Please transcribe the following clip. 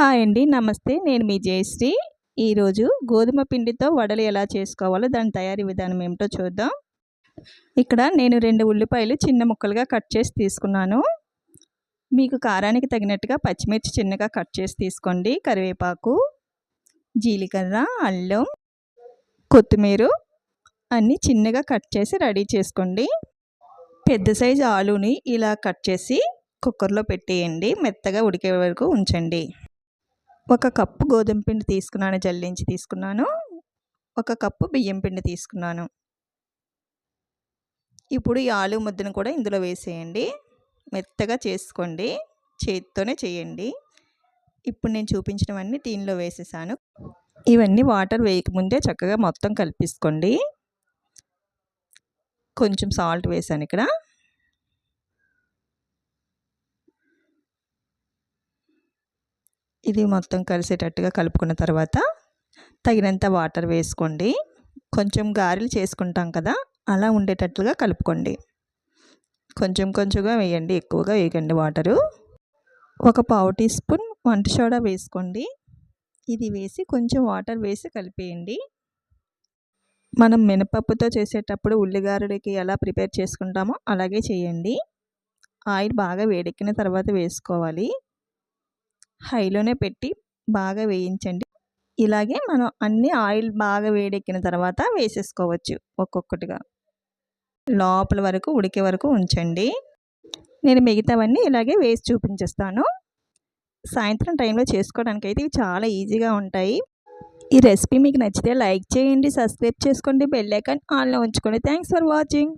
Hi అండి నమస్తే. నేను మీ జయశ్రీ. ఈరోజు గోధుమ పిండితో వడలు ఎలా చేసుకోవాలో దాని తయారీ విధానం ఏమిటో చూద్దాం. ఇక్కడ నేను రెండు ఉల్లిపాయలు చిన్న ముక్కలుగా కట్ చేసి తీసుకున్నాను. మీకు కారానికి తగినట్టుగా పచ్చిమిర్చి చిన్నగా కట్ చేసి తీసుకోండి. కరివేపాకు జీలకర్ర అల్లం కొత్తిమీర అన్నీ చిన్నగా కట్ చేసి రెడీ చేసుకోండి. పెద్ద సైజు ఆలుని ఇలా కట్ చేసి కుక్కర్లో పెట్టేయండి. మెత్తగా ఉడికే వరకు ఉంచండి. ఒక కప్పు గోధుమ పిండి తీసుకున్నాను జల్లించి తీసుకున్నాను. ఒక కప్పు బియ్యం పిండి తీసుకున్నాను. ఇప్పుడు ఈ ఆలు ముద్దను కూడా ఇందులో వేసేయండి. మెత్తగా చేసుకోండి. చేతితోనే చేయండి. ఇప్పుడు నేను చూపించినవన్నీ దీనిలో వేసేసాను. ఇవన్నీ వాటర్ వేయకముందే చక్కగా మొత్తం కలిపేసుకోండి. కొంచెం సాల్ట్ వేసాను ఇక్కడ. ఇది మొత్తం కలిసేటట్టుగా కలుపుకున్న తర్వాత తగినంత వాటర్ వేసుకోండి. కొంచెం గారెలు చేసుకుంటాం కదా అలా ఉండేటట్లుగా కలుపుకోండి. కొంచెం కొంచెంగా వేయండి ఎక్కువగా వేయకండి వాటరు. ఒక పావు టీ స్పూన్ వంట సోడా వేసుకోండి. ఇది వేసి కొంచెం వాటర్ వేసి కలిపేయండి. మనం మినపప్పుతో చేసేటప్పుడు ఉల్లిగారుడికి ఎలా ప్రిపేర్ చేసుకుంటామో అలాగే చేయండి. ఆయిల్ బాగా వేడెక్కిన తర్వాత వేసుకోవాలి. హైలోనే పెట్టి బాగా వేయించండి. ఇలాగే మనం అన్ని ఆయిల్ బాగా వేడెక్కిన తర్వాత వేసేసుకోవచ్చు ఒక్కొక్కటిగా. లోపల వరకు ఉడికే వరకు ఉంచండి. నేను మిగతావన్నీ ఇలాగే వేసి చూపించేస్తాను. సాయంత్రం టైంలో చేసుకోవడానికి అయితే ఇవి చాలా ఈజీగా ఉంటాయి. ఈ రెసిపీ మీకు నచ్చితే లైక్ చేయండి సబ్స్క్రైబ్ చేసుకోండి బెల్ ఐకాన్ ఆన్లో ఉంచుకోండి. Thanks for watching.